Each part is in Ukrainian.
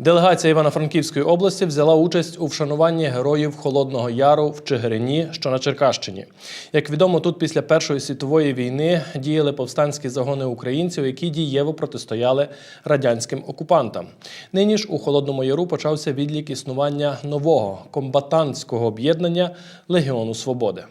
Делегація Івано-Франківської області взяла участь у вшануванні героїв Холодного Яру в Чигирині, що на Черкащині. Як відомо, тут після Першої світової війни діяли повстанські загони українців, які дієво протистояли радянським окупантам. Нині ж у Холодному Яру почався відлік існування нового комбатантського об'єднання Легіону Свободи.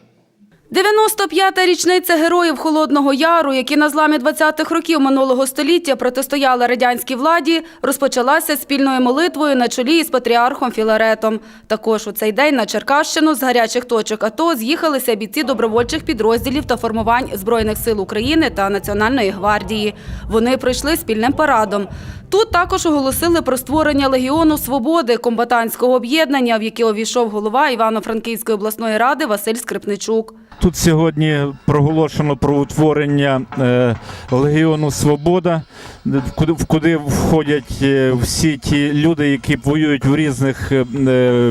95-та річниця героїв Холодного Яру, які на зламі 20-х років минулого століття протистояли радянській владі, розпочалася спільною молитвою на чолі із патріархом Філаретом. Також у цей день на Черкащину з гарячих точок АТО з'їхалися бійці добровольчих підрозділів та формувань Збройних сил України та Національної гвардії. Вони пройшли спільним парадом. Тут також оголосили про створення Легіону Свободи, комбатантського об'єднання, в яке увійшов голова Івано-Франківської обласної ради Василь Скрипничук. Тут сьогодні проголошено про утворення е, Легіону Свобода, в куди, входять е, всі ті люди, які воюють в різних е,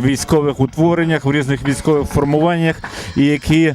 військових утвореннях, в різних військових формуваннях, і які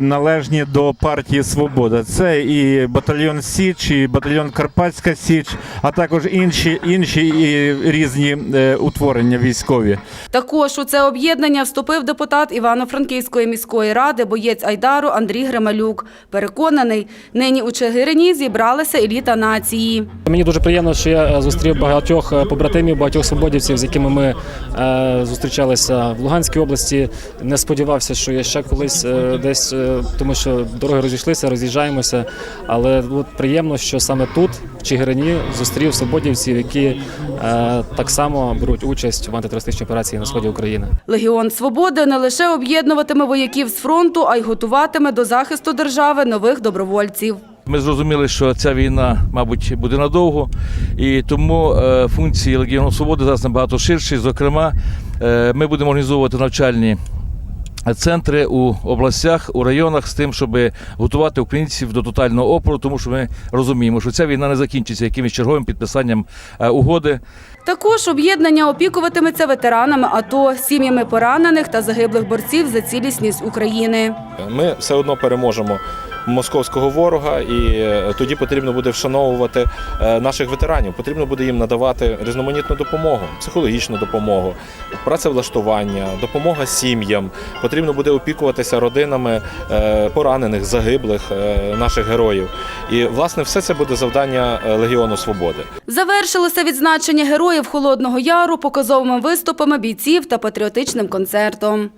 належні до партії Свобода. Це і батальйон Січ, і батальйон Карпатська Січ, а також інші, інші і різні е, утворення військові. Також у це об'єднання вступив депутат Івано-Франківської міської ради, боєць Айдару Андрій Грималюк. Переконаний, нині у Чигирині зібралася еліта нації. Мені дуже приємно, що я е, зустрів багатьох е, побратимів, багатьох свободівців, з якими ми е, зустрічалися в Луганській області. Не сподівався, що я ще колись е, десь, е, тому що дороги розійшлися, роз'їжджаємося. Але от приємно, що саме тут, Чигирині, зустрів свободівців, які е, так само беруть участь в антитерористичній операції на сході України. Легіон Свободи не лише об'єднуватиме вояків з фронту, а й готуватиме до захисту держави нових добровольців. Ми зрозуміли, що ця війна, мабуть, буде надовго, і тому е, функції Легіону Свободи зараз набагато ширші. Зокрема, е, ми будемо організовувати навчальні. Центри у областях, у районах з тим, щоб готувати українців до тотального опору, тому що ми розуміємо, що ця війна не закінчиться якимось черговим підписанням е, угоди. Також об'єднання опікуватиметься ветеранами АТО, сім'ями поранених та загиблих борців за цілісність України. Ми все одно переможемо московського ворога, і е, тоді потрібно буде вшановувати е, наших ветеранів. Потрібно буде їм надавати різноманітну допомогу, психологічну допомогу, працевлаштування, допомога сім'ям. Потрібно буде опікуватися родинами е, поранених, загиблих наших героїв. І власне все це буде завдання Легіону Свободи. Завершилося відзначення героїв Холодного Яру показовими виступами бійців та патріотичним концертом.